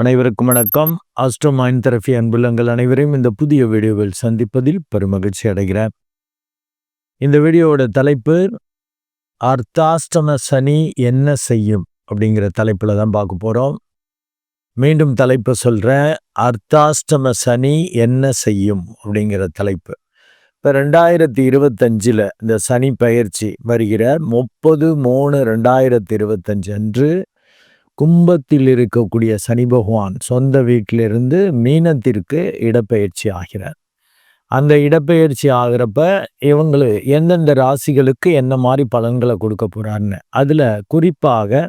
அனைவருக்கும் வணக்கம். Astro mind therapy அன்புள்ளங்கள் அனைவரையும் இந்த புதிய வீடியோவில் சந்திப்பதில் பெருமகிழ்ச்சி அடைகிறேன். இந்த வீடியோவோட தலைப்பு அர்த்தாஷ்டம சனி என்ன செய்யும் அப்படிங்கிற தலைப்பில் தான் பார்க்க போகிறோம் மீண்டும் தலைப்பை சொல்கிறேன் அர்த்தாஷ்டம சனி என்ன செய்யும் அப்படிங்கிற தலைப்பு. இப்போ ரெண்டாயிரத்தி இருபத்தஞ்சில் இந்த சனி பயிற்சி வருகிற முப்பது மூணு ரெண்டாயிரத்தி இருபத்தஞ்சு அன்று கும்பத்தில் இருக்கக்கூடிய சனி பகவான் சொந்த வீட்டிலிருந்து மீனத்திற்கு இடப்பெயர்ச்சி ஆகிறார். அந்த இடப்பெயர்ச்சி ஆகிறப்ப இவங்களு எந்தெந்த ராசிகளுக்கு என்ன மாதிரி பலன்களை கொடுக்க போறாருன்னு அதில் குறிப்பாக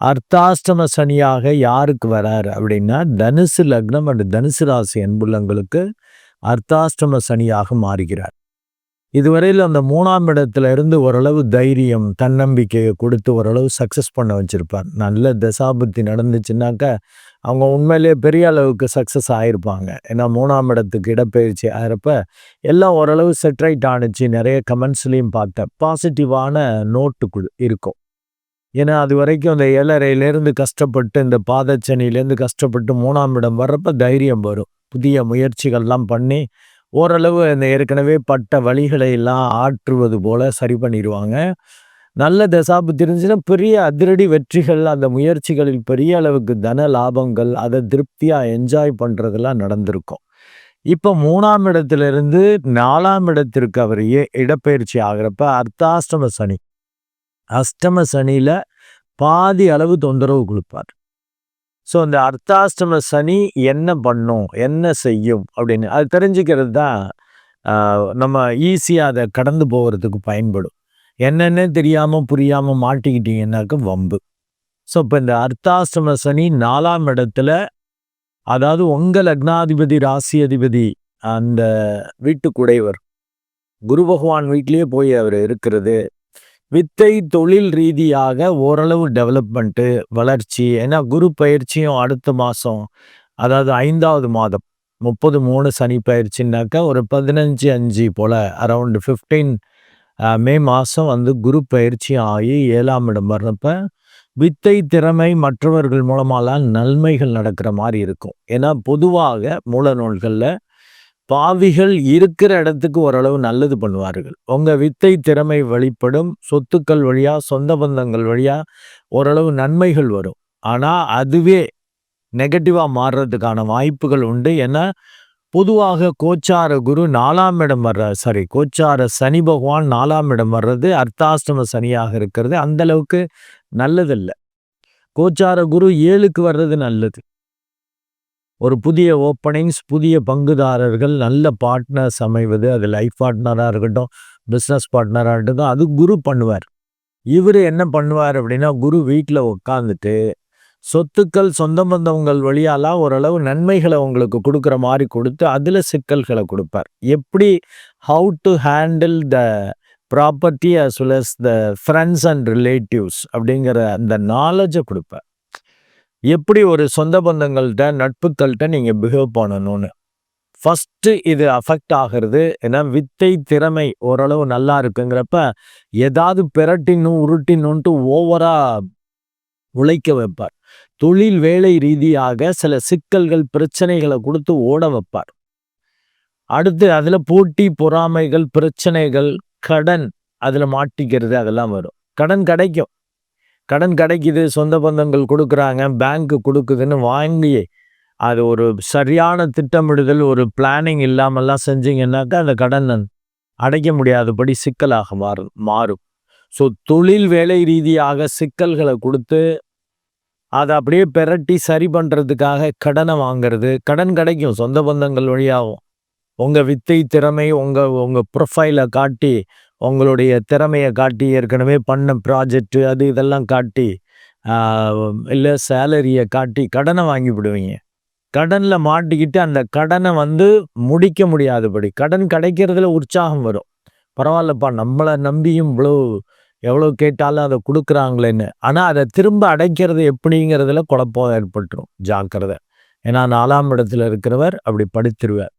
அர்த்தாஷ்டம சனியாக யாருக்கு வராரு அப்படின்னா தனுசு லக்னம் அண்டு தனுசு ராசி அன்புள்ளங்களுக்கு அர்த்தாஷ்டம சனியாக மாறுகிறார். இதுவரையில் அந்த மூணாம் இடத்துல இருந்து ஓரளவு தைரியம் தன்னம்பிக்கையை கொடுத்து ஓரளவு சக்ஸஸ் பண்ண வச்சுருப்பார். நல்ல தசாபுத்தி நடந்துச்சுன்னாக்க அவங்க உண்மையிலேயே பெரிய அளவுக்கு சக்ஸஸ் ஆகிருப்பாங்க ஏன்னா மூணாம் இடத்துக்கு இடப்பெயர்ச்சி ஆகிறப்ப எல்லாம் ஓரளவு செட்ரைட் ஆணுச்சு. நிறைய கமெண்ட்ஸ்லையும் பார்த்தேன். பாசிட்டிவான நோட்டு இருக்கும். ஏன்னா அது வரைக்கும் அந்த ஏழரையிலேருந்து கஷ்டப்பட்டு இந்த பாதச்சனிலேருந்து கஷ்டப்பட்டு மூணாம் இடம் வர்றப்ப தைரியம் வரும். புதிய முயற்சிகள்லாம் பண்ணி ஓரளவு அந்த ஏற்கனவே பட்ட வழிகளை எல்லாம் ஆற்றுவது போல சரி பண்ணிடுவாங்க நல்ல தசாபு தெரிஞ்சுன்னா பெரிய அதிரடி வெற்றிகள் அந்த முயற்சிகளில் பெரிய அளவுக்கு தன லாபங்கள் அதை திருப்தியாக என்ஜாய் பண்ணுறதெல்லாம் நடந்திருக்கும். இப்போ மூணாம் இடத்துலேருந்து நாலாம் இடத்திற்கு அவர் இடப்பெயர்ச்சி ஆகிறப்ப அர்த்தாஷ்டம சனி. அஷ்டம சனியில் பாதி அளவு தொந்தரவு கொடுப்பார். ஸோ அந்த அர்த்தாஷ்டம சனி என்ன பண்ணும்? என்ன செய்யும்? அப்படின்னு அது தெரிஞ்சுக்கிறது தான் நம்ம ஈஸியாக அதை கடந்து போகிறதுக்கு பயன்படும். என்னென்ன தெரியாமல் புரியாமல் மாட்டிக்கிட்டீங்கன்னாக்க வம்பு. ஸோ இப்போ இந்த அர்த்தாஷ்டம சனி நாலாம் இடத்துல அதாவது உங்கள் லக்னாதிபதி ராசி அதிபதி அந்த வீட்டுக்குடையவர் குரு பகவான் வீட்லேயே போய் அவர் இருக்கிறது வித்தை தொழில் ரீதியாக ஓரளவு டெவலப்மெண்ட்டு வளர்ச்சி ஏன்னா குரு பயிற்சியும் அடுத்த மாதம் அதாவது ஐந்தாவது மாதம் முப்பது மூணு சனி பயிற்சின்னாக்கா ஒரு பதினஞ்சு அஞ்சு போல் அரவுண்டு ஃபிஃப்டீன் மே மாதம் வந்து குரு பயிற்சி ஆகி ஏழாம் இடம் வர்றப்ப வித்தை திறமை மற்றவர்கள் மூலமாலாம் நன்மைகள் நடக்கிற மாதிரி இருக்கும். ஏன்னா பொதுவாக மூல நூல்களில் பாவிகள் இருக்கிற இடத்துக்கு ஓரளவு நல்லது பண்ணுவார்கள். உங்கள் வித்தை திறமை வெளிப்படும் சொத்துக்கள் வழியாக சொந்த பந்தங்கள் வழியாக ஓரளவு நன்மைகள் வரும். ஆனால் அதுவே நெகட்டிவாக மாறுறதுக்கான வாய்ப்புகள் உண்டு. ஏன்னா பொதுவாக கோச்சார குரு நாலாம் இடம் வர்ற சாரி கோச்சார சனி பகவான் நாலாம் இடம் வர்றது அர்த்தாஷ்டம சனியாக இருக்கிறது. அந்தளவுக்கு நல்லதில்லை. கோச்சார குரு ஏழுக்கு வர்றது நல்லது. ஒரு புதிய ஓப்பனிங்ஸ் புதிய பங்குதாரர்கள் நல்ல பார்ட்னர்ஸ் அமைவது அது லைஃப் பார்ட்னராக இருக்கட்டும் பிஸ்னஸ் பார்ட்னராக இருக்கட்டும் அது குரு பண்ணுவார். இவர் என்ன பண்ணுவார் அப்படின்னா குரு வீட்டில் உட்காந்துட்டு சொத்துக்கள் சொந்த பந்தவங்கள் வழியாலாம் ஓரளவு நன்மைகளை உங்களுக்கு கொடுக்குற மாதிரி கொடுத்து அதில் சிக்கல்களை கொடுப்பார். எப்படி? How to handle the property as well as the friends and relatives அப்படிங்கிற அந்த நாலேஜை கொடுப்பார். எப்படி ஒரு சொந்த பந்தங்கள்கிட்ட நட்புக்கள்கிட்ட நீங்கள் பிஹேவ் பண்ணணும்னு? ஃபஸ்ட்டு இது அஃபெக்ட் ஆகிறது ஏன்னா வித்தை திறமை ஓரளவு நல்லா இருக்குங்கிறப்ப ஏதாவது பிரட்டினும் உருட்டினுன்ட்டு ஓவராக உழைக்க வைப்பார். தொழில் வேலை ரீதியாக சில சிக்கல்கள் பிரச்சனைகளை கொடுத்து ஓட வைப்பார். அடுத்து அதில் போட்டி பொறாமைகள் பிரச்சனைகள் கடன் அதில் மாட்டிக்கிறது அதெல்லாம் வரும். கடன் கிடைக்கும். கடன் கிடைக்குது சொந்த பந்தங்கள் கொடுக்குறாங்க பேங்க்கு கொடுக்குதுன்னு வாங்கி அது ஒரு சரியான திட்டமிடுதல் ஒரு பிளானிங் இல்லாமல்லாம் செஞ்சீங்கன்னாக்கா அந்த கடன் அடைக்க முடியாதபடி சிக்கலாக மாறும் மாறும். ஸோ தொழில் வேலை ரீதியாக சிக்கல்களை கொடுத்து அதை அப்படியே பெரட்டி சரி பண்ணுறதுக்காக கடனை வாங்கிறது கடன் கிடைக்கும் சொந்த பந்தங்கள் வழியாகும் உங்கள் வித்தை திறமை உங்கள் உங்கள் ப்ரொஃபைலை காட்டி உங்களுடைய திறமையை காட்டி ஏற்கனவே பண்ண ப்ராஜெக்டு அது இதெல்லாம் காட்டி இல்லை சேலரியை காட்டி கடனை வாங்கி விடுவீங்க. கடனில் மாட்டிக்கிட்டு அந்த கடனை வந்து முடிக்க முடியாதபடி கடன் கிடைக்கிறதுல உற்சாகம் வரும். பரவாயில்லப்பா நம்மளை நம்பியும் இவ்வளோ எவ்வளோ கேட்டாலும் அதை கொடுக்குறாங்களேன்னு. ஆனால் அதை திரும்ப அடைக்கிறது எப்படிங்கிறதுல குழப்பம் ஏற்பட்டுரும். ஜாக்கிரதை. ஏன்னா நாலாம் இடத்துல இருக்கிறவர் அப்படி படித்திருவார்.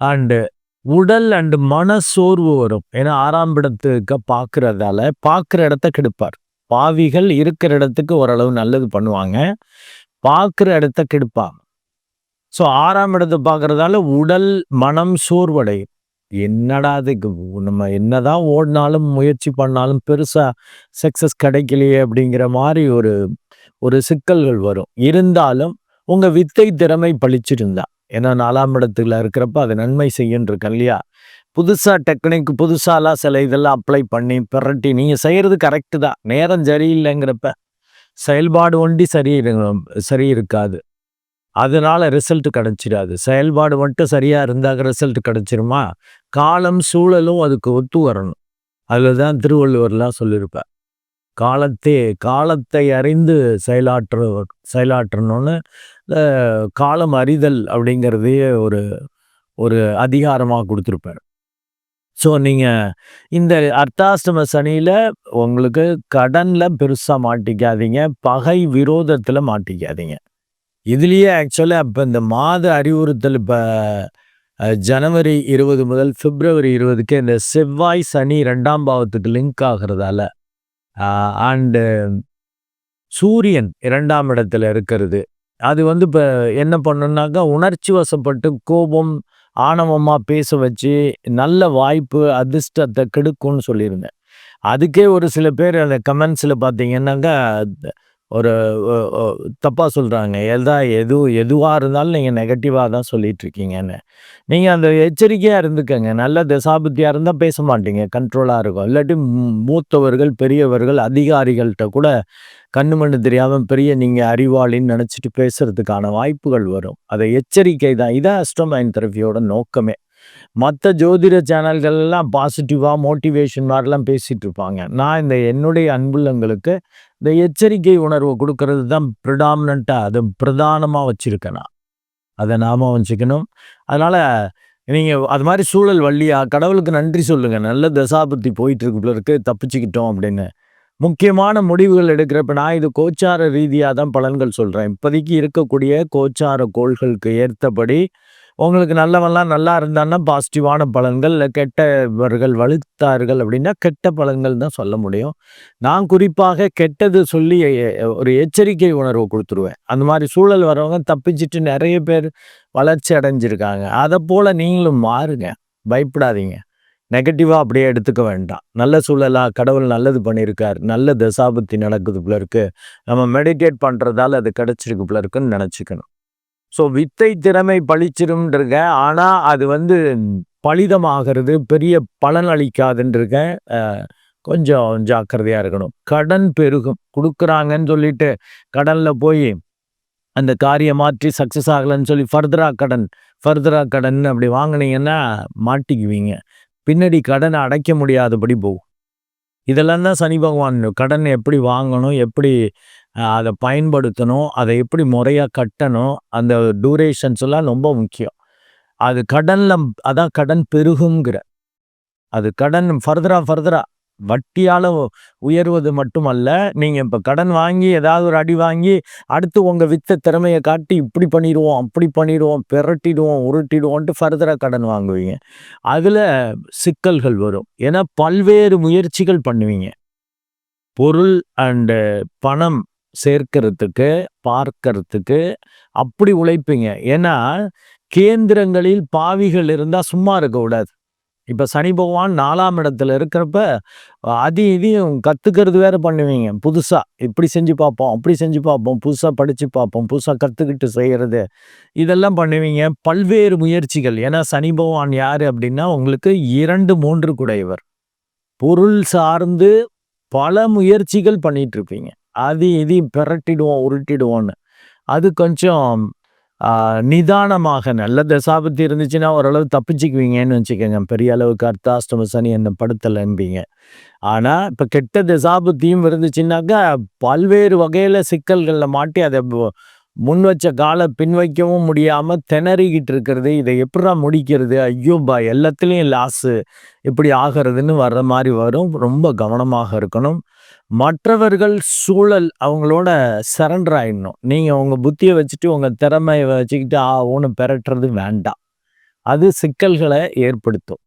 அண்டு உடல் அண்டு மன சோர்வு வரும். ஏன்னா ஆறாம் இடத்துக்கு பார்க்கறதால பார்க்குற இடத்த கெடுப்பார். பாவிகள் இருக்கிற இடத்துக்கு ஓரளவு நல்லது பண்ணுவாங்க. பார்க்குற இடத்த கெடுப்பாங்க. ஸோ ஆறாம் இடத்தை பார்க்கறதால உடல் மனம் சோர்வடையும். என்னடா அதுக்கு நம்ம என்னதான் ஓடினாலும் முயற்சி பண்ணாலும் பெருசா சக்சஸ் கிடைக்கலையே அப்படிங்கிற மாதிரி ஒரு ஒரு சிக்கல்கள் வரும். இருந்தாலும் உங்க வித்தை திறமை பழிச்சிருந்தா. ஏன்னா நாலாம் இடத்துல இருக்கிறப்ப அது நன்மை செய்யுன்றிருக்கேன் இல்லையா? புதுசா டெக்னிக் புதுசாலாம் சில இதெல்லாம் அப்ளை பண்ணி பிரட்டி நீங்க செய்யறது கரெக்டு தான். நேரம் சரியில்லைங்கிறப்ப செயல்பாடு ஒண்டி சரி சரி இருக்காது. அதனால ரிசல்ட் கிடைச்சிடாது செயல்பாடு மட்டும் சரியா இருந்தாக ரிசல்ட் கிடைச்சிருமா? காலம் சூழலும் அதுக்கு ஒத்து வரணும். அதில் தான் திருவள்ளுவர்லாம் சொல்லியிருப்பேன் காலத்தே காலத்தை அறிந்து செயலாற்ற செயலாற்றணும்னு காலம் அறிதல் அப்படிங்கிறதையே ஒரு ஒரு அதிகாரமாக கொடுத்துருப்பார். ஸோ நீங்கள் இந்த அர்த்தாஷ்டம சனியில் உங்களுக்கு கடனில் பெருசாக மாட்டிக்காதீங்க பகை விரோதத்தில் மாட்டிக்காதீங்க. இதுலேயே ஆக்சுவலாக அப்போ இந்த மாத அறிவுறுத்தல் இப்போ ஜனவரி இருபது முதல் பிப்ரவரி இருபதுக்கு இந்த செவ்வாய் சனி ரெண்டாம் பாவத்துக்கு லிங்க் ஆகிறதால அண்டு சூரியன் இரண்டாம் இடத்துல இருக்கிறது. அது வந்து இப்போ என்ன பண்ணுனாக்கா உணர்ச்சி வசப்பட்டு கோபம் ஆணவமாக பேச வச்சு நல்ல வாய்ப்பு அதிர்ஷ்டத்தை கெடுக்கும்னு சொல்லியிருந்தேன். அதுக்கே ஒரு சில பேர் அந்த கமெண்ட்ஸில் பார்த்தீங்கன்னாக்கா ஒரு தப்பாக சொல்கிறாங்க எதா எது எதுவாக இருந்தாலும் நீங்கள் நெகட்டிவாக தான் சொல்லிகிட்ருக்கீங்கன்னு நீங்கள் அந்த எச்சரிக்கையாக இருந்துக்கங்க. நல்ல தசாபுத்தியாக இருந்தால் பேச மாட்டீங்க. கண்ட்ரோலாக இருக்கும். இல்லாட்டி மூத்தவர்கள் பெரியவர்கள் அதிகாரிகள்கிட்ட கூட கண்ணு மண்ணு தெரியாமல் பெரிய நீங்கள் அறிவாளின்னு நினச்சிட்டு பேசுகிறதுக்கான வாய்ப்புகள் வரும். அதை எச்சரிக்கை தான். இதான் அஸ்டமைன் தெரபியோட நோக்கமே. மற்ற ஜோதிட சேனல்கள் எல்லாம் பாசிட்டிவாக மோட்டிவேஷன் மாதிரிலாம் பேசிகிட்டு இருப்பாங்க நான் இந்த என்னுடைய அன்புள்ளங்களுக்கு இந்த எச்சரிக்கை உணர்வை கொடுக்கறது தான் ப்ரிடாமினண்ட்டாக அது பிரதானமாக வச்சுருக்கேன் நான். அதை நாம வச்சுக்கணும். அதனால் நீங்கள் அது மாதிரி சூழல் வழியா கடவுளுக்கு நன்றி சொல்லுங்கள் நல்ல தசாபத்தி போயிட்டுருக்குள்ள இருக்கு. தப்பிச்சுக்கிட்டோம் அப்படின்னு. முக்கியமான முடிவுகள் எடுக்கிறப்ப நான் இது கோச்சார ரீதியாக தான் பலன்கள் சொல்கிறேன் இப்போதைக்கு இருக்கக்கூடிய கோச்சார கோள்களுக்கு ஏற்றபடி உங்களுக்கு நல்லவெல்லாம் நல்லா இருந்தான்னா பாசிட்டிவான பலன்கள் இல்லை கெட்டவர்கள் வலுத்தார்கள் அப்படின்னா கெட்ட பலன்கள் தான் சொல்ல முடியும். நான் குறிப்பாக கெட்டது சொல்லி ஒரு எச்சரிக்கை உணர்வு கொடுத்துருவேன். அந்த மாதிரி சூழல் வரவங்க தப்பிச்சிட்டு நிறைய பேர் வளர்ச்சி அடைஞ்சிருக்காங்க. அதை போல் நீங்களும் மாறுங்க. பயப்படாதீங்க. நெகட்டிவாக அப்படியே எடுத்துக்க வேண்டாம். நல்ல சூழலாக கடவுள் நல்லது பண்ணியிருக்கார். நல்ல தசாபத்தி நடக்குது போல நம்ம மெடிடேட் பண்ணுறதால அது கிடச்சிருக்கு போல இருக்குன்னு நினச்சிக்கணும். ஸோ வித்தை திறமை பழிச்சிரும்ன்றங்க ஆனால் அது வந்து பலிதமாகிறது பெரிய பலன் அளிக்காதுன்றிருக்க கொஞ்சம் ஜாக்கிரதையாக இருக்கணும். கடன் பெருகும். கொடுக்குறாங்கன்னு சொல்லிட்டு கடனில் போய் அந்த காரியம் மாற்றி சக்ஸஸ் ஆகலைன்னு சொல்லி ஃபர்தராக கடன் ஃபர்தராக கடன் அப்படி வாங்கினீங்கன்னா மாட்டிக்குவீங்க. பின்னாடி கடனை அடைக்க முடியாதபடி போகும். இதெல்லாம் தான் சனி பகவான் கடன் எப்படி வாங்கணும் எப்படி அதை பயன்படுத்தணும் அதை எப்படி முறையாக கட்டணும் அந்த டூரேஷன்ஸ் எல்லாம் ரொம்ப முக்கியம். அது கடனில் அதான் கடன் பெருகுங்கிற. அது கடன் ஃபர்தராக ஃபர்தராக வட்டியால் உயர்வது மட்டுமல்ல நீங்கள் இப்போ கடன் வாங்கி ஏதாவது ஒரு அடி வாங்கி அடுத்து உங்கள் வித்த திறமையை காட்டி இப்படி பண்ணிடுவோம் அப்படி பண்ணிடுவோம் பெரட்டிடுவோம் உருட்டிடுவோன்ட்டு ஃபர்தராக கடன் வாங்குவீங்க. அதில் சிக்கல்கள் வரும். ஏன்னா பல்வேறு முயற்சிகள் பண்ணுவீங்க. பொருள் அண்டு பணம் சேர்க்கறதுக்கு பார்க்கறதுக்கு அப்படி உழைப்பீங்க. ஏன்னா கேந்திரங்களில் பாவிகள் இருந்தால் சும்மா இருக்கக்கூடாது இப்போ சனி பகவான் நாலாம் இடத்துல இருக்கிறப்ப அது இதையும் கற்றுக்கிறது வேறு பண்ணுவீங்க. புதுசாக இப்படி செஞ்சு பார்ப்போம் அப்படி செஞ்சு பார்ப்போம் புதுசாக படித்து பார்ப்போம் புதுசாக கற்றுக்கிட்டு செய்கிறது இதெல்லாம் பண்ணுவீங்க. பல்வேறு முயற்சிகள். ஏன்னா சனி பகவான் யார் அப்படின்னா உங்களுக்கு இரண்டு மூன்று குடையவர். பொருள் சார்ந்து பல முயற்சிகள் பண்ணிகிட்ருப்பீங்க அது இதையும் பிரட்டிடுவோம் உருட்டிடுவோன்னு அது கொஞ்சம் நிதானமாக நல்ல தசாபத்தி இருந்துச்சுன்னா ஓரளவு தப்பிச்சுக்குவீங்கன்னு வச்சுக்கோங்க. பெரிய அளவுக்கு அர்த்தாஷ்டம சனி என்ன படுத்தலைன்பீங்க ஆனால் இப்போ கெட்ட தசாபத்தியும் இருந்துச்சுன்னாக்கா பல்வேறு வகையில் சிக்கல்களில் மாட்டி அதை முன் வச்ச காலை பின் வைக்கவும் முடியாமல் திணறிக்கிட்டு இருக்கிறது. இதை எப்படா முடிக்கிறது? ஐயோபா எல்லாத்துலேயும் லாஸு இப்படி ஆகிறதுன்னு வர்ற மாதிரி வரும். ரொம்ப கவனமாக இருக்கணும். மற்றவர்கள் சூழல் அவங்களோட சரண்டர் ஆயிடணும். நீங்கள் உங்கள் புத்தியை வச்சுட்டு உங்கள் திறமையை வச்சுக்கிட்டு ஆ ஒன்று பெறட்டுறது வேண்டாம். அது சிக்கல்களை ஏற்படுத்தும்.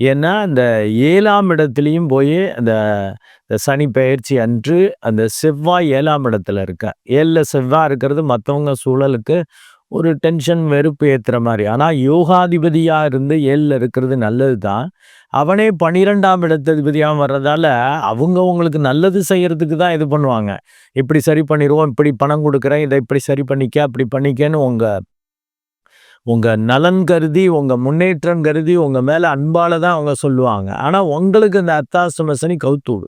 ஏன்னா அந்த ஏழாம் இடத்துலையும் போய் அந்த சனி பயிற்சி அன்று அந்த செவ்வாய் ஏழாம் இடத்துல இருக்க. ஏழில் செவ்வாய் இருக்கிறது மற்றவங்க சூழலுக்கு ஒரு டென்ஷன் வெறுப்பு ஏற்றுற மாதிரி. ஆனால் யோகாதிபதியாக இருந்து ஏழில் இருக்கிறது நல்லது தான் அவனே பனிரெண்டாம் இடத்ததிபதியாக வர்றதால அவங்க உங்களுக்கு நல்லது செய்கிறதுக்கு தான் இது பண்ணுவாங்க. இப்படி சரி பண்ணிடுவோம் இப்படி பணம் கொடுக்குறேன் இதை இப்படி சரி பண்ணிக்க அப்படி பண்ணிக்கன்னு உங்கள் உங்கள் நலன் கருதி உங்கள் முன்னேற்றம் கருதி உங்கள் மேலே அன்பால் தான் அவங்க சொல்லுவாங்க. ஆனால் உங்களுக்கு இந்த அத்தாசமசனி சனி கவுத்தூடு.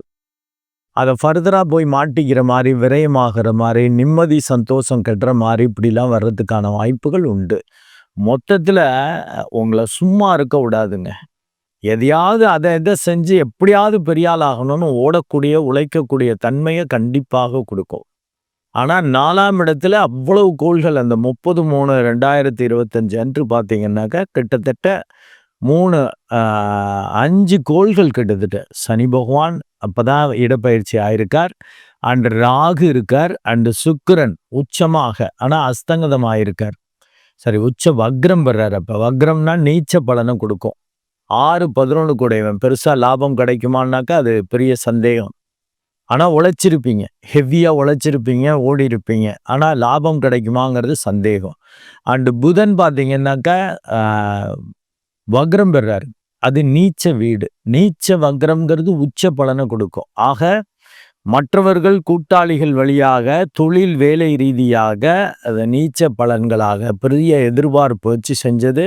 அதை ஃபர்தராக போய் மாட்டிக்கிற மாதிரி விரயமாகிற மாதிரி நிம்மதி சந்தோஷம் கட்டுற மாதிரி இப்படிலாம் வர்றதுக்கான வாய்ப்புகள் உண்டு. மொத்தத்தில் உங்களை சும்மா இருக்க விடாதுங்க. எதையாவது அதை எதை செஞ்சு எப்படியாவது பெரியால் ஆகணும்னு ஓடக்கூடிய உழைக்கக்கூடிய தன்மையை கண்டிப்பாக கொடுக்கும். ஆனால் நாலாம் இடத்துல அவ்வளவு கோள்கள் அந்த முப்பது மூணு ரெண்டாயிரத்தி இருபத்தஞ்சு அன்று பார்த்தீங்கன்னாக்கா கிட்டத்தட்ட மூணு அஞ்சு கோள்கள் கிட்டத்தட்ட. சனி பகவான் அப்பதான் இடப்பயிற்சி ஆயிருக்கார். அண்டு ராகு இருக்கார். அண்டு சுக்கரன் உச்சமாக ஆனால் அஸ்தங்கதம் ஆயிருக்கார் சரி உச்ச வக்ரம் வர்றார். அப்போ வக்ரம்னா நீச்ச பலனை கொடுக்கும். ஆறு பதினொன்று கூடையவன். பெருசாக லாபம் கிடைக்குமான்னாக்கா அது பெரிய சந்தேகம். ஆனால் உழைச்சிருப்பீங்க. ஹெவியாக உழைச்சிருப்பீங்க ஓடி இருப்பீங்க ஆனால் லாபம் கிடைக்குமாங்கிறது சந்தேகம். அண்டு புதன் பார்த்தீங்கன்னாக்கா வக்ரம் பெறாரு. அது நீச்ச வீடு. நீச்ச வக்ரம்ங்கிறது உச்ச பலனை கொடுக்கும். ஆக மற்றவர்கள் கூட்டாளிகள் வழியாக தொழில் வேலை ரீதியாக அதை நீச்ச பலன்களாக பெரிய எதிர்பார்ப்பு வச்சு செஞ்சது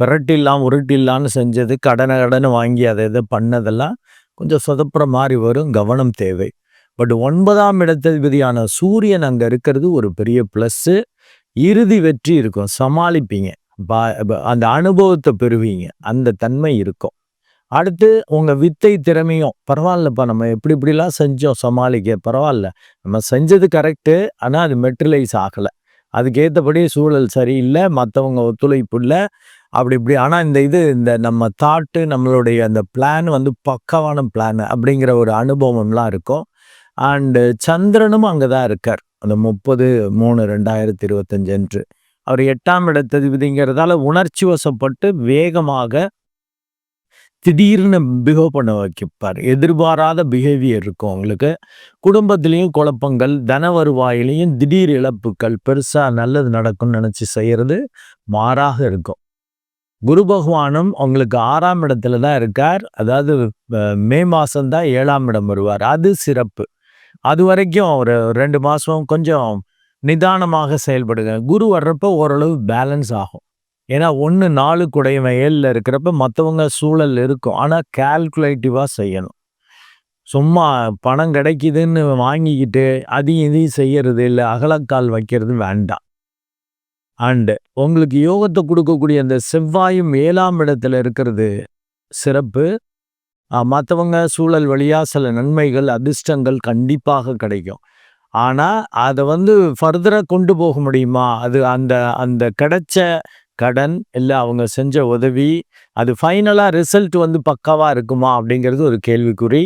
பிரட்டில்லாம் உருட்டில்லான்னு செஞ்சது கடனை கடனை வாங்கி அதை இதை பண்ணதெல்லாம் கொஞ்சம் சொதப்புற மாதிரி வரும் கவனம் தேவை. பட் ஒன்பதாம் இடத்ததிபதியான சூரியன் அங்கே இருக்கிறது ஒரு பெரிய ப்ளஸ்ஸு இறுதி வெற்றி இருக்கும். சமாளிப்பீங்க. அந்த அனுபவத்தை பெறுவீங்க. அந்த தன்மை இருக்கும். அடுத்து உங்கள் வித்தை திறமையும் பரவாயில்லப்பா நம்ம எப்படி இப்படிலாம் செஞ்சோம் சமாளிக்க பரவாயில்ல. நம்ம செஞ்சது கரெக்டு ஆனால் அது மெட்ரலைஸ் ஆகலை. அதுக்கேற்றபடி சூழல் சரியில்லை மற்றவங்க ஒத்துழைப்பு இல்லை அப்படி இப்படி. ஆனால் இந்த இது இந்த நம்ம தாட்டு நம்மளுடைய அந்த பிளான் வந்து பக்கவான பிளான் அப்படிங்கிற ஒரு அனுபவம்லாம் இருக்கும். அண்டு சந்திரனும் அங்கே தான் இருக்கார். அந்த முப்பது மூணு ரெண்டாயிரத்தி இருபத்தஞ்சு அன்று அவர் எட்டாம் இடத்ததிபதிங்கிறதால உணர்ச்சி வசப்பட்டு வேகமாக திடீர்னு பிஹேவ் பண்ண வைக்கப்பார் எதிர்பாராத பிஹேவியர் இருக்கும் அவங்களுக்கு. குடும்பத்திலையும் குழப்பங்கள் தன வருவாயிலையும் திடீர் இழப்புகள் பெருசாக நல்லது நடக்கும்னு நினச்சி செய்கிறது மாறாக இருக்கும். குரு பகவானும் அவங்களுக்கு ஆறாம் இடத்துல தான் இருக்கார். அதாவது மே மாதம்தான் ஏழாம் இடம் வருவார். அது சிறப்பு. அது வரைக்கும் ஒரு ரெண்டு மாதம் கொஞ்சம் நிதானமாக செயல்படுங்க. குரு வர்றப்ப ஓரளவு பேலன்ஸ் ஆகும். ஏன்னா ஒன்று நாலு குடையவன் ஏழில் இருக்கிறப்ப மற்றவங்க சூழல் இருக்கும். ஆனால் கேல்குலேட்டிவாக செய்யணும். சும்மா பணம் கிடைக்குதுன்னு வாங்கிக்கிட்டு அதையும் இதையும் செய்யறது இல்லை. அகலக்கால் வைக்கிறது வேண்டாம். அண்டு உங்களுக்கு யோகத்தை கொடுக்கக்கூடிய அந்த செவ்வாயும் ஏழாம் இடத்துல இருக்கிறது சிறப்பு. மற்றவங்க சூழல் வழியாக சில நன்மைகள் அதிர்ஷ்டங்கள் கண்டிப்பாக கிடைக்கும். ஆனால் அதை வந்து ஃபர்தராக கொண்டு போக முடியுமா? அது அந்த அந்த கிடைச்ச கடன் இல்லை அவங்க செஞ்ச உதவி அது ஃபைனலாக ரிசல்ட் வந்து பக்காவாக இருக்குமா? அப்படிங்கிறது ஒரு கேள்விக்குறி.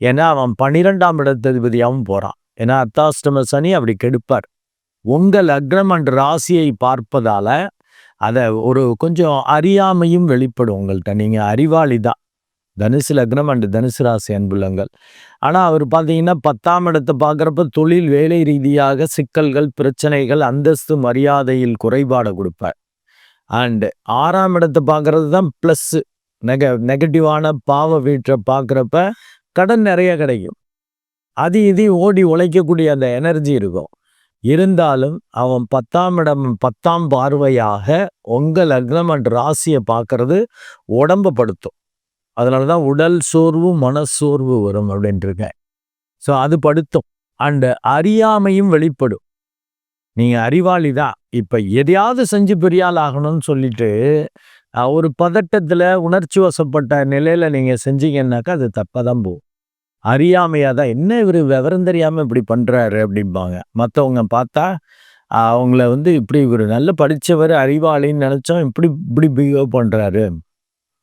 ஏன்னா அவன் பன்னிரெண்டாம் இடத்ததிபதியாகவும் போகிறான் ஏன்னா அர்த்தாஷ்டம சனி அப்படி கெடுப்பார். உங்கள் அக்ரமண்ட் ராசியை பார்ப்பதால் அதை ஒரு கொஞ்சம் அறியாமையும் வெளிப்படும் உங்கள்கிட்ட நீங்கள் அறிவாளி தான். தனுசு லக்னம் அண்டு தனுசு ராசி அன்புள்ளங்கள். ஆனால் அவர் பார்த்தீங்கன்னா பத்தாம் இடத்தை பார்க்குறப்ப தொழில் வேலை ரீதியாக சிக்கல்கள் பிரச்சனைகள் அந்தஸ்து மரியாதையில் குறைபாடை கொடுப்பார். அண்டு ஆறாம் இடத்தை பார்க்குறது தான் ப்ளஸ்ஸு நெக நெகட்டிவான பாவ வீட்டை பார்க்குறப்ப கடன் நிறைய கிடைக்கும். அது இது ஓடி உழைக்கக்கூடிய அந்த எனர்ஜி இருக்கும். இருந்தாலும் அவன் பத்தாம் இடம் பத்தாம் பார்வையாக உங்கள் லக்னம் அண்ட் ராசியை பார்க்கறது உடம்பப்படுத்தும் அதனால தான் உடல் சோர்வு மனசோர்வு வரும் அப்படின்ட்டு இருக்கேன் ஸோ அது படுத்தும். அண்டு அறியாமையும் வெளிப்படும். நீங்கள் அறிவாளி தான். இப்போ எதையாவது செஞ்சு பெரியால் ஆகணும்னு சொல்லிட்டு ஒரு பதட்டத்தில் உணர்ச்சி வசப்பட்ட நிலையில் நீங்கள் செஞ்சீங்கன்னாக்கா அது தப்பாக தான் போகும். அறியாமையாக தான். என்ன இவர் விவரம் தெரியாமல் இப்படி பண்ணுறாரு அப்படிம்பாங்க. மற்றவங்க பார்த்தா அவங்கள வந்து இப்படி இவர் நல்ல படித்தவர் அறிவாளின்னு நினச்சோம். இப்படி இப்படி பிஹேவ் பண்ணுறாரு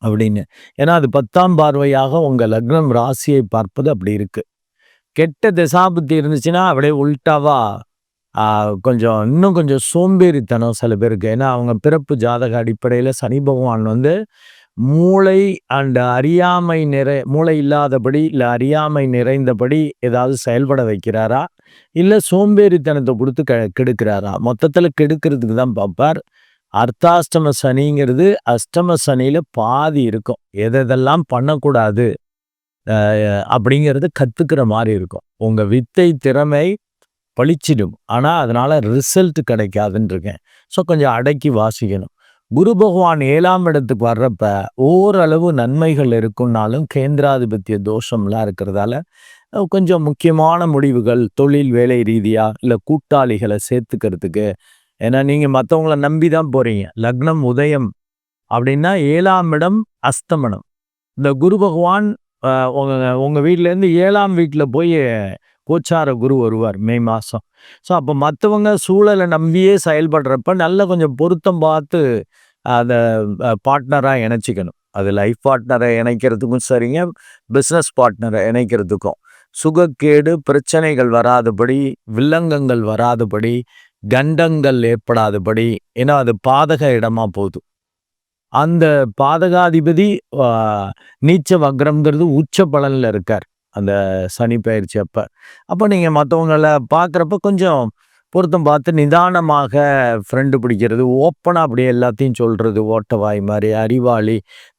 அப்படின்னு. ஏன்னா அது பத்தாம் பார்வையாக உங்கள் லக்னம் ராசியை பார்ப்பது அப்படி இருக்குது கெட்ட திசாபுத்தி இருந்துச்சுன்னா அப்படியே உள்டாவா கொஞ்சம் இன்னும் கொஞ்சம் சோம்பேறித்தனம் சில பேருக்கு. ஏன்னா அவங்க பிறப்பு ஜாதக அடிப்படையில் சனி பகவான் வந்து மூளை அண்ட் அறியாமை நிறை மூளை இல்லாதபடி இல்லை அறியாமை நிறைந்தபடி ஏதாவது செயல்பட வைக்கிறாரா? இல்லை சோம்பேறித்தனத்தை கொடுத்து க கெடுக்கிறாரா? மொத்தத்தில் கெடுக்கிறதுக்கு தான் பார்ப்பார். அர்த்தாஷ்டம சனிங்கிறது அஷ்டம சனியில் பாதி இருக்கும். எதெல்லாம் பண்ணக்கூடாது அப்படிங்கிறது கற்றுக்கிற மாதிரி இருக்கும். உங்கள் வித்தை திறமை பழிச்சிடும் ஆனால் அதனால் ரிசல்ட் கிடைக்காதுன்னு இருக்கேன் ஸோ கொஞ்சம் அடக்கி வாசிக்கணும். குரு பகவான் ஏழாம் இடத்துக்கு வர்றப்ப ஓரளவு நன்மைகள் இருக்குன்னாலும் கேந்திராதிபத்திய தோஷம்லாம் இருக்கிறதால கொஞ்சம் முக்கியமான முடிவுகள் தொழில் வேலை ரீதியாக இல்லை கூட்டாளிகளை சேர்த்துக்கிறதுக்கு ஏன்னா நீங்கள் மற்றவங்கள நம்பி தான் போகிறீங்க லக்னம் உதயம் அப்படின்னா ஏழாம் இடம் அஸ்தமனம். இந்த குரு பகவான் உங்கள் உங்கள் வீட்டிலேருந்து ஏழாம் வீட்டில் போய் கோச்சார குரு வருவார் மே மாதம் ஸோ அப்போ மற்றவங்க சூழலை நம்பியே செயல்படுறப்ப நல்ல கொஞ்சம் பொருத்தம் பார்த்து அதை பார்ட்னராக இணைச்சிக்கணும். அது லைஃப் பார்ட்னரை இணைக்கிறதுக்கும் சரிங்க பிஸ்னஸ் பார்ட்னரை இணைக்கிறதுக்கும். சுகக்கேடு பிரச்சனைகள் வராதபடி வில்லங்கங்கள் வராதபடி கண்டங்கள் ஏற்படாதபடி ஏன்னா அது பாதக இடமா போதும் அந்த பாதகாதிபதி நீச்ச வக்ரம்ங்கிறது உச்ச பலனில் இருக்கார். அந்த சனி பயிற்சி அப்போ. அப்போ நீங்கள் மற்றவங்கள பார்க்குறப்ப கொஞ்சம் பொருத்தம் பார்த்து நிதானமாக ஃப்ரெண்டு பிடிக்கிறது ஓப்பனாக அப்படியே எல்லாத்தையும் சொல்கிறது ஓட்டவாய் மாதிரி அறிவாளி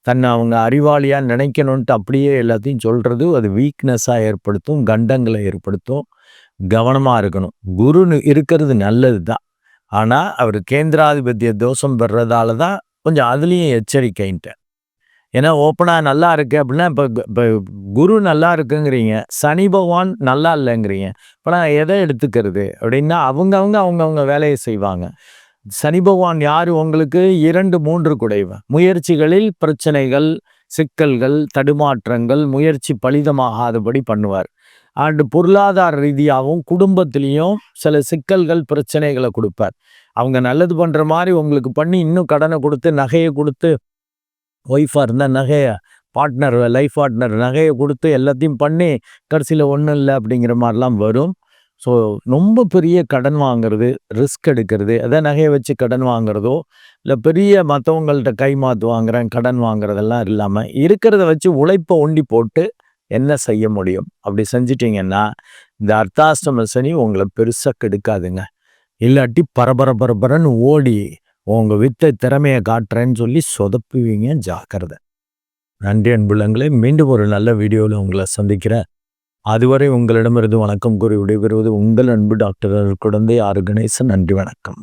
தன்னை அவங்க அறிவாளியாக நினைக்கணுன்ட்டு அப்படியே எல்லாத்தையும் சொல்கிறது அது வீக்னஸாக ஏற்படுத்தும் கண்டங்களை ஏற்படுத்தும். கவனமாக இருக்கணும். குரு இருக்கிறது நல்லது தான் ஆனால் அவர் கேந்திராதிபத்திய தோஷம் பெறதால தான் கொஞ்சம் அதுலேயும் எச்சரிக்கைன்ட்டேன். ஏன்னா ஓப்பனாக நல்லா இருக்குது அப்படின்னா இப்போ இப்போ குரு நல்லா இருக்குங்கிறீங்க சனி பகவான் நல்லா இல்லைங்கிறீங்க இப்போ நான் எதை எடுத்துக்கிறது அப்படின்னா அவங்கவுங்க அவங்கவுங்க வேலையை செய்வாங்க. சனி பகவான் யார்? உங்களுக்கு இரண்டு மூன்று குடைவ முயற்சிகளில் பிரச்சனைகள் சிக்கல்கள் தடுமாற்றங்கள் முயற்சி பலிதமாகாதபடி பண்ணுவார். அண்டு பொருளாதார ரீதியாகவும் குடும்பத்திலையும் சில சிக்கல்கள் பிரச்சனைகளை கொடுப்பார். அவங்க நல்லது பண்ணுற மாதிரி உங்களுக்கு பண்ணி இன்னும் கடனை கொடுத்து நகையை கொடுத்து ஒய்ஃபாக இருந்தால் நகையை பார்ட்னர் லைஃப் பார்ட்னர் நகையை கொடுத்து எல்லாத்தையும் பண்ணி கடைசியில் ஒன்றும் இல்லை அப்படிங்கிற மாதிரிலாம் வரும். ஸோ ரொம்ப பெரிய கடன் வாங்குறது ரிஸ்க் எடுக்கிறது அதை நகையை வச்சு கடன் வாங்குறதோ இல்லை பெரிய மற்றவங்கள்ட்ட கை மாற்று வாங்குறேன் கடன் வாங்குறதெல்லாம் இல்லாமல் இருக்கிறத வச்சு உழைப்பை ஒண்டி போட்டு என்ன செய்ய முடியும்? அப்படி செஞ்சிட்டிங்கன்னா இந்த அர்த்தாஷ்டம சனி உங்களை பெருசாக கெடுக்காதுங்க. இல்லாட்டி பரபர பரபரன்னு ஓடி உங்கள் வித்தை திறமையை காட்டுறேன்னு சொல்லி சொதப்புவீங்க ஜாக்கிரதை. நன்றி அன்புள்ளங்களே. மீண்டும் ஒரு நல்ல வீடியோவில் உங்களை சந்திக்கிறேன். அதுவரை உங்களிடமிருந்து வணக்கம் கூறி விடைபெறுவது உங்கள் அன்பு டாக்டர் குழந்தை ஆர்கனைசன் நன்றி வணக்கம்.